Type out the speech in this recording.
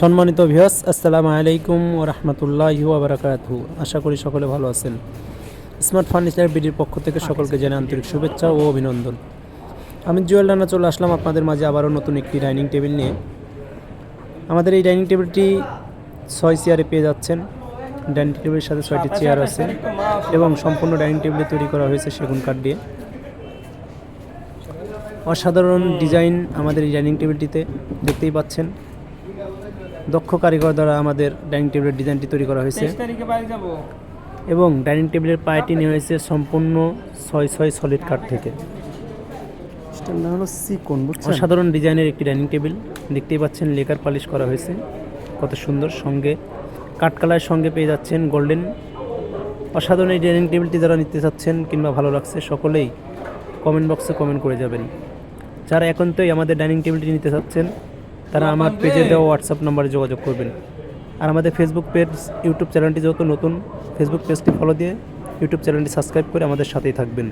সম্মানিত ভিউয়ার্স আসসালামু আলাইকুম ও রহমতুল্লাহি ওবরাকাতু আশা করি সকলে ভালো আছেন। স্মার্ট ফার্নিচার বিডির পক্ষ থেকে সকলকে জানাই আন্তরিক শুভেচ্ছা ও অভিনন্দন। আমি জুয়েল রানা চলে আসলাম আপনাদের মাঝে আবারও নতুন একটি ডাইনিং টেবিল নিয়ে। আমাদের এই ডাইনিং টেবিলটি ছয় চেয়ারে পেয়ে যাচ্ছেন। ডাইনিং টেবিলের সাথে ছয়টি চেয়ার আছে এবং সম্পূর্ণ ডাইনিং টেবিলটি তৈরি করা হয়েছে সেগুন কাঠ দিয়ে। অসাধারণ ডিজাইন আমাদের এই ডাইনিং টেবিলটিতে দেখতেই পাচ্ছেন। দক্ষ কারিগর দ্বারা আমাদের ডাইনিং টেবিলের ডিজাইনটি তৈরি করা হয়েছে। তারিখে বাড়ি যাব। এবং ডাইনিং টেবিলের পায়াটি নেওয়া হয়েছে সম্পূর্ণ ছয় ছয় সলিড কাঠ থেকে। অসাধারণ ডিজাইনের একটি ডাইনিং টেবিল। দেখতেই পাচ্ছেন লেকার পালিশ করা হয়েছে। কত সুন্দর সঙ্গে কাঠ কালারের সঙ্গে পেয়ে যাচ্ছেন গোল্ডেন। অসাধারণ এই ডাইনিং টেবিলটি যারা নিতে চাচ্ছেন কিংবা ভালো লাগছে সকলেই কমেন্ট বক্সে কমেন্ট করে যাবেন। যারা এখন একান্তই আমাদের ডাইনিং টেবিলটি নিতে চাচ্ছেন তারা আমার পেজে দেওয়া হোয়াটসঅ্যাপ নম্বরে যোগাযোগ করবেন। আর আমাদের ফেসবুক পেজ ইউটিউব চ্যানেলটি যেহেতু নতুন ফেসবুক পেজটি ফলো দিয়ে ইউটিউব চ্যানেলটি সাবস্ক্রাইব করে আমাদের সাথেই থাকবেন।